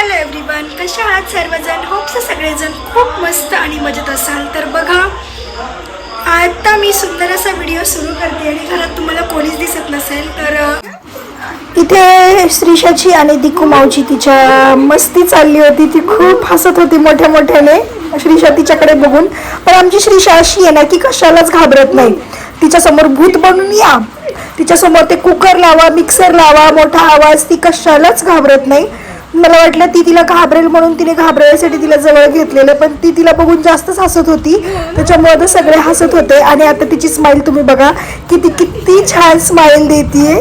Hello everyone कशा आहात सर्वजण? होप्स सगळेजण खूप मस्त आणि मजेत असाल. तर बघा आता मी सुंदर असा व्हिडिओ सुरू करते आणि घरात तुम्हाला कोणीच दिसत नसेल तर इथे श्रीषाची आणि दिकू मावची तिच्या मस्ती चालली होती. ती खूप हसत होती मोठ्या मोठ्याने. श्रीषा तिच्याकडे बघून. पण आमची श्रीषा अशी आहे ना की कशालाच घाबरत नाही. तिच्यासमोर भूत बनून या. तिच्यासमोर ते कुकर लावा मिक्सर लावा मोठा आवाज ती कशालाच घाबरत नाही. मला वाटलं ती तिला घाबरेल म्हणून तिने घाबरायसाठी तिला जवळ घेतलेलं पण ती तिला बघून जास्तच हसत होती. त्याच्यामुळे तर सगळे हसत होते. आणि आता तिची स्माईल तुम्ही बघा की ती किती छान स्माईल देते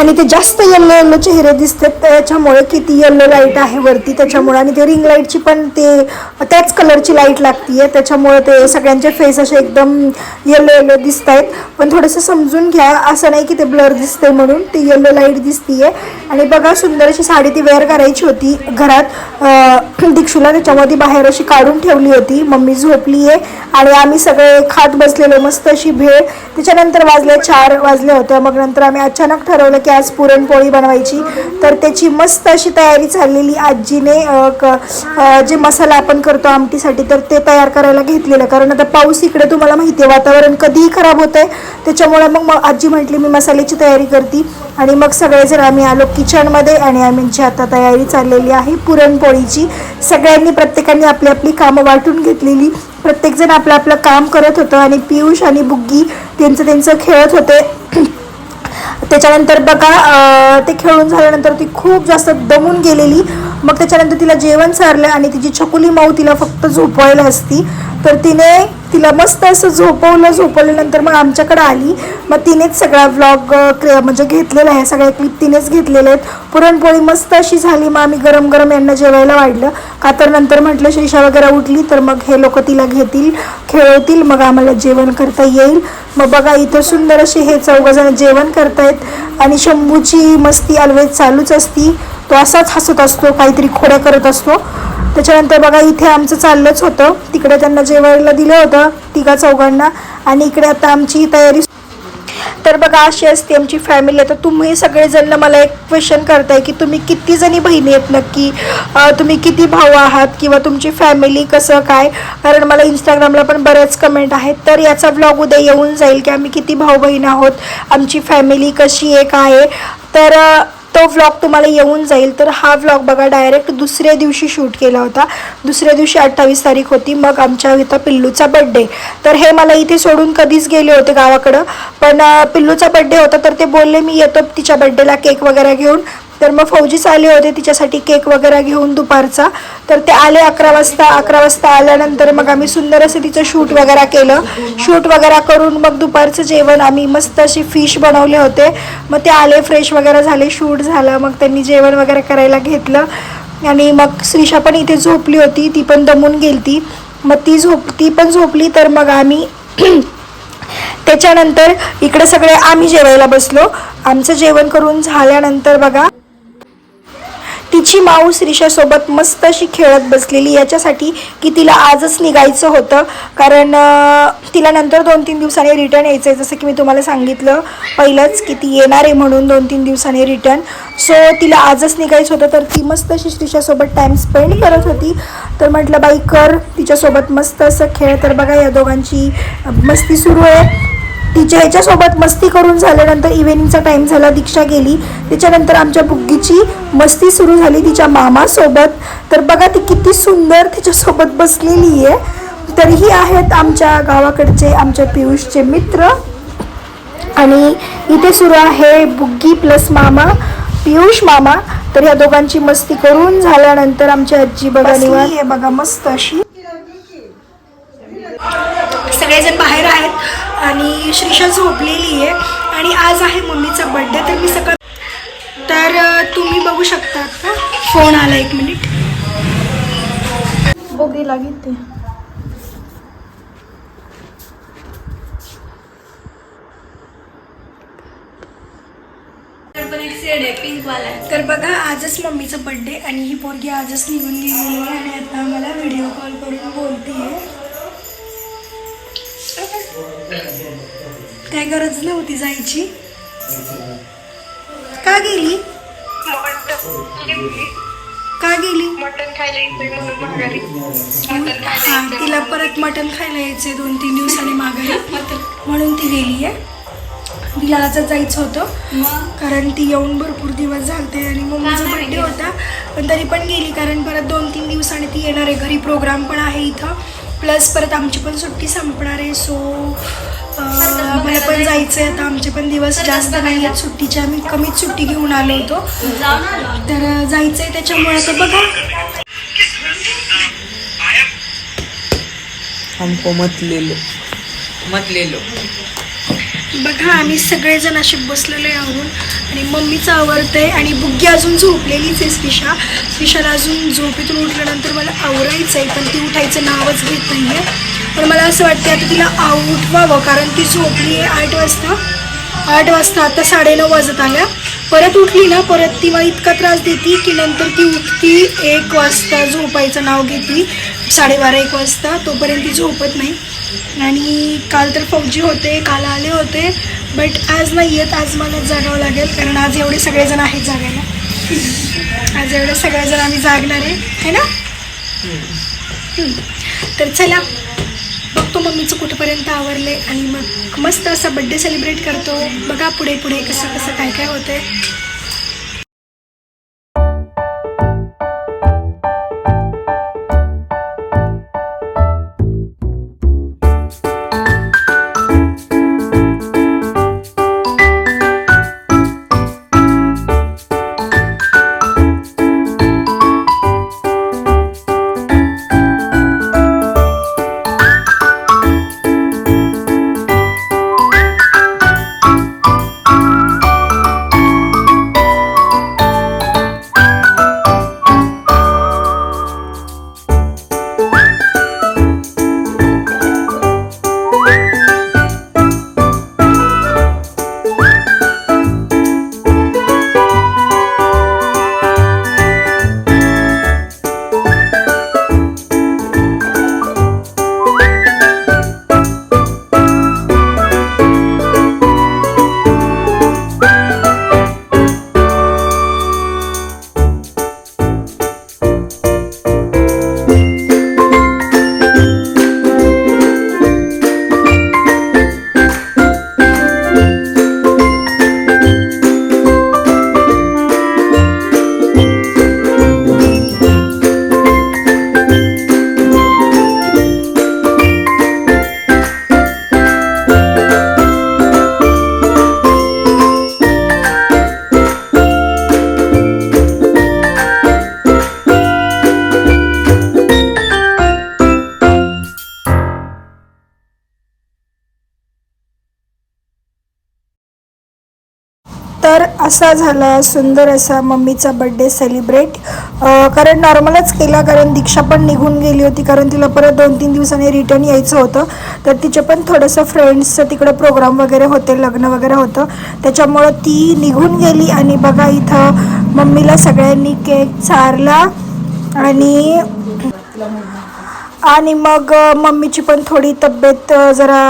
आणि ते जास्त येल्लो येल्लो चेहरे दिसतात त्याच्यामुळे किती येल्लो लाइट आहे वरती त्याच्यामुळे. आणि ते रिंग लाईटची पण ते त्याच कलरची लाइट लागतीये. त्याच्यामुळे ते सगळ्यांचे फेस असे एकदम येल्लो येल्लो दिसत आहेत पण थोडंसं समजून घ्या असं नाही की ते ब्लर दिसते म्हणून ती येल्लो लाइट दिसतीये. आणि बघा सुंदर अशी साडी ती वेअर करायची होती घरात. दीक्षूला त्याच्यामध्ये बाहेर अशी काढून ठेवली होती. मम्मी झोपली आहे आणि आम्ही सगळे खात बसलेलो मस्त अशी भेळ. त्याच्यानंतर वाजले चार वाजले होते मग नंतर आम्ही अचानक ठरवलं की आज पुरणपोळी बनवायची. तर त्याची मस्त अशी तयारी चाललेली आजीने क- जे मसाला आपण करतो आमटीसाठी तर ते तयार करायला घेतलेलं. कारण आता पाऊस इकडे तुम्हाला माहिती आहे वातावरण कधीही खराब होत आहे त्याच्यामुळे मग मग आजी म्हटली मी मसाल्याची तयारी करते. आणि मग सगळेजण आम्ही आलो किचनमध्ये आणि आम्हीची आता तयारी चाललेली आहे पुरणपोळीची. सगळ्यांनी प्रत्येकाने आपली आपली कामं वाटून घेतलेली. प्रत्येकजण आपलं आपलं काम करत होतं आणि पियुष आणि बुग्गी त्यांचं त्यांचं खेळत होते. त्याच्यानंतर बघा ते खेळून झाल्यानंतर ती खूप जास्त दमून गेलेली. मग त्याच्यानंतर तिला जेवण सारलं आणि तिची छकुली माऊ तिला फक्त झोपवायला असती तर तिने तिला मस्त असं झोपवलं झोपवल्यानंतर मग आमच्याकडे आली. मग तिनेच सगळा व्लॉग म्हणजे घेतलेला आहे. सगळ्या क्लिप तिनेच घेतलेले आहेत. पुरणपोळी मस्त अशी झाली. मग आम्ही गरम गरम यांना जेवायला वाढलं. का तर नंतर म्हटलं शिशा वगैरे उठली तर मग हे लोक तिला घेतील खेळवतील. मग आम्हाला जेवण करता येईल. मग बघा इथं सुंदर असे हे चौघजण जेवण करतायत आणि शंभूची मस्ती अलवेज चालूच असती. तो असाच हसत असतो काहीतरी खोड्या करत असतो. त्याच्यानंतर बघा इथे आमचं चाललंच होतं. तिकडे त्यांना जेवायला दिलं होतं तिघा चौघांना. आणि इकडे आता आमची तयारी तर बघा अशी असते आमची फॅमिली आता तुम्ही सगळेजण मला एक क्वेश्चन करताय की तुम्ही किती जणी बहिणी आहेत नक्की? तुम्ही किती भाऊ आहात किंवा तुमची फॅमिली कसं काय? कारण मला इंस्टाग्रामला पण बऱ्याच कमेंट आहेत. तर याचा व्लॉग उद्या येऊन जाईल की आम्ही किती भाऊ बहीण आहोत आमची फॅमिली कशी आहे काय आहे. तर तो व्लॉग तुम्हाला येऊन जाईल. तर हा व्लॉग बघा डायरेक्ट दुसऱ्या दिवशी शूट केला होता. दुसऱ्या दिवशी अठ्ठावीस तारीख होती. मग आमच्या इथं पिल्लूचा बड्डे तर हे मला इथे सोडून कधीच गेले होते गावाकडं. पण पिल्लूचा बड्डे होता तर ते बोलले मी येतो तिच्या बड्डेला केक वगैरे घेऊन. तर मग फौजीच आले होते तिच्यासाठी केक वगैरे घेऊन दुपारचा. तर ते आले अकरा वाजता अकरा वाजता आल्यानंतर मग आम्ही सुंदर असं तिचं शूट वगैरे केलं. शूट वगैरे करून मग दुपारचं जेवण आम्ही मस्त अशी फिश बनवले होते. मग ते आले फ्रेश वगैरे झाले शूट झालं मग त्यांनी जेवण वगैरे करायला घेतलं. आणि मग श्रीषा पण इथे झोपली होती ती पण दमून गेलती. मग ती झोप ती पण झोपली तर मग आम्ही त्याच्यानंतर इकडे सगळे आम्ही जेवायला बसलो. आमचं जेवण करून झाल्यानंतर बघा तिची माऊ श्रीषासोबत मस्त अशी खेळत बसलेली याच्यासाठी की तिला आजच निघायचं होतं. कारण तिला नंतर दोन तीन दिवसांनी रिटर्न यायचं आहे जसं की मी तुम्हाला सांगितलं पहिलंच की ती येणार आहे म्हणून दोन तीन दिवसांनी रिटर्न सो तिला आजच निघायचं होतं तर ती मस्त अशी श्रीषासोबत टाईम स्पेंड करत होती. तर म्हटलं बाई कर तिच्यासोबत मस्त असं खेळ. तर बघा या दोघांची मस्ती सुरू आहे. तिच्या ह्याच्यासोबत मस्ती करून झाल्यानंतर इव्हिनिंगचा टाइम झाला दीक्षा गेली. त्याच्यानंतर आमच्या बुग्गीची मस्ती सुरू झाली तिच्या मामासोबत. तर बघा ती किती सुंदर तिच्यासोबत बसलेली आहे. तर ही आहेत आमच्या गावाकडचे आमच्या पियुषचे मित्र. आणि इथे सुरू आहे बुग्गी प्लस मामा पियुष मामा. तर या दोघांची मस्ती करून झाल्यानंतर आमची आजी बघा निवांत आहे बघा मस्त अशी. सगळेजण बाहेर आहेत. आणि श्रीषा झोपलेली आहे. आणि आज आहे मम्मीचा बर्थडे तर मी सकाळ तर तुम्ही बघू शकता का फोन आला एक मिनिट बघे लागेल ते. तर बघा आजच मम्मीचा बर्थडे आणि ही पोरगी आजच निघून गेलेली आहे आणि आता मला व्हिडिओ कॉल करून बोलते काय गरज नव्हती जायची? का गेली? का गेली? खायला हा तिला परत मटण खायला यायचंय दोन तीन दिवसांनी माघारी. म्हणून ती गेली आहे. तिला आजच जायचं होतं. कारण ती येऊन भरपूर दिवस झालते आणि मम्मीचा बड्डे होता. पण तरी पण गेली कारण परत दोन तीन दिवसांनी ती येणार आहे. घरी प्रोग्राम पण आहे इथं. प्लस परत आमची पण सुट्टी संपणार आहे सो आम्हाला पण जायचं आहे आता आमचे पण दिवस जास्त नाही आहेत सुट्टीचे. आम्ही कमीच सुट्टी घेऊन आलो होतो. तर जायचं आहे त्याच्यामुळे आता बघा. हमको मत ले लो. मत ले लो. बघा आम्ही सगळेजण असे बसलेलो आहे आवरून आणि मम्मीचं आवडतंय आणि बुग्गी अजून झोपलेलीच आहे स्विशा स्विशाला अजून झोपेतून उठल्यानंतर मला आवरायचं आहे पण ती उठायचं नावच घेत नाही आहे पण मला असं वाटतं आता तिला आव उठवावं कारण ती झोपली आहे आठ वाजता. आठ वाजता आता साडेनऊ वाजत आल्या. परत उठली ना परत ती मला इतका त्रास देते की नंतर ती उठती एक वाजता झोपायचं नाव घेते. साडेबारा एक वाजता. तोपर्यंत ती झोपत नाही. आणि काल तर फौजी होते काल आले होते. बट आज नाही येत. आज मला जागावं लागेल. कारण आज एवढे सगळेजण आहेत जागायला. आज एवढे सगळेजण आम्ही जागणार आहे. है ना? तर चला. बघतो मम्मीचं कुठंपर्यंत आवरले आणि मग मस्त असा बड्डे सेलिब्रेट करतो. बघा पुढे पुढे कसं कसं काय काय होतंय. तर असा झाला सुंदर असा मम्मीचा बड्डे सेलिब्रेट कारण नॉर्मलच केला कारण दीक्षा पण निघून गेली होती कारण तिला परत दोन तीन दिवसांनी रिटर्न यायचं होतं. तर तिचे पण थोडंसं फ्रेंड्सचं तिकडं प्रोग्राम वगैरे होते लग्न वगैरे होतं. त्याच्यामुळं ती निघून गेली आणि बघा इथं मम्मीला सगळ्यांनी केक चारला आणि आणि मग मम्मीची पण थोडी तब्येत जरा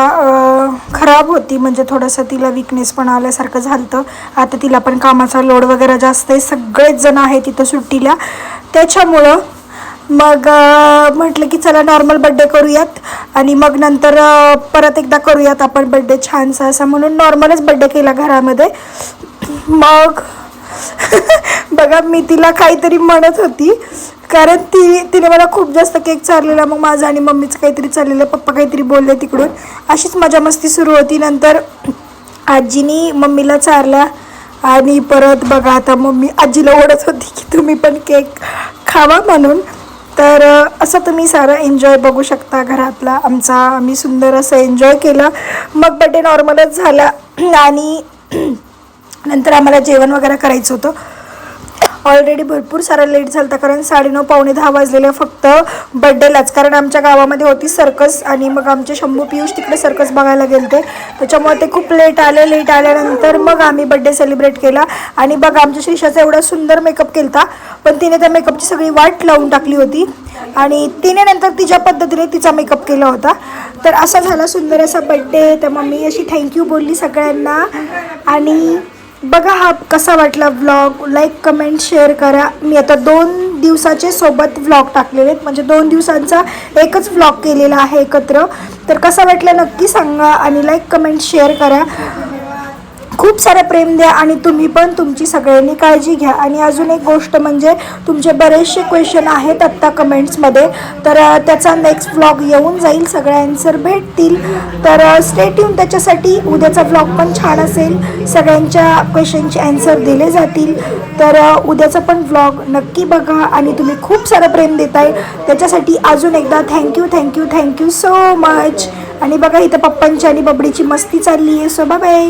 खराब होती. म्हणजे थोडंसं तिला विकनेस पण आल्यासारखं झालं आता तिला पण कामाचा लोड वगैरे जास्त आहे. सगळेच जण आहेत तिथं सुट्टीला. त्याच्यामुळं मग म्हटलं की चला नॉर्मल बड्डे करूयात. आणि मग नंतर परत एकदा करूयात आपण बड्डे छानसा असा. म्हणून नॉर्मलच बड्डे केला घरामध्ये. मग बघा मी तिला काहीतरी म्हणत होती. कारण ती तिने मला खूप जास्त केक चाललेला मग माझं आणि मम्मीचं काहीतरी चाललेलं पप्पा काहीतरी बोलले तिकडून. अशीच मजा मस्ती सुरू होती. नंतर आजीनी मम्मीला चारला आणि परत बघा आता मम्मी आजीला ओढत होती की तुम्ही पण केक खावा म्हणून. तर असं तुम्ही सारं एन्जॉय बघू शकता घरातला. आमचा आम्ही सुंदर असं एन्जॉय केलं. मग बड्डे नॉर्मलच झाला. आणि नंतर आम्हाला जेवण वगैरे करायचं होतं. ऑलरेडी भरपूर सारा लेट झाला होता कारण साडेनऊ पावणे दहा वाजलेले फक्त बड्डेलाच. कारण आमच्या गावामध्ये होती सर्कस आणि मग आमचे शंभू पियुष तिकडे सर्कस बघायला गेलते. त्याच्यामुळे ते खूप लेट आले लेट आल्यानंतर मग आम्ही बड्डे सेलिब्रेट केला. आणि बघ आमच्या श्रीषाचा एवढा सुंदर मेकअप केला पण तिने त्या मेकअपची सगळी वाट लावून टाकली होती. आणि तिने नंतर तिच्या पद्धतीने तिचा मेकअप केला होता. तर असा झाला सुंदर असा बड्डे. तर मम्मी अशी थँक्यू बोलली सगळ्यांना. आणि बघा हा कसा वाटला व्लॉग लाईक कमेंट शेअर करा. मी आता दोन दिवसाचे सोबत व्लॉग टाकलेले आहेत. म्हणजे दोन दिवसांचा एकच व्लॉग केलेला आहे एकत्र. तर कसा वाटला नक्की सांगा आणि लाईक कमेंट शेअर करा. खूप सारं प्रेम द्या आणि तुम्ही पण तुमची सगळ्यांनी काळजी घ्या. आणि अजून एक गोष्ट म्हणजे तुमचे बरेचसे क्वेश्चन आहेत आत्ता कमेंट्समध्ये तर त्याचा नेक्स्ट व्लॉग येऊन जाईल. सगळे आन्सर भेटतील. तर स्टेट येऊन त्याच्यासाठी. उद्याचा व्लॉग पण छान असेल. सगळ्यांच्या क्वेश्चनचे आन्सर दिले जातील. तर उद्याचा पण व्लॉग नक्की बघा आणि तुम्ही खूप सारं प्रेम देताय. त्याच्यासाठी अजून एकदा thank you thank you thank you so much आणि बघा इथं पप्पांची आणि बबडीची मस्ती चालली आहे सो बाय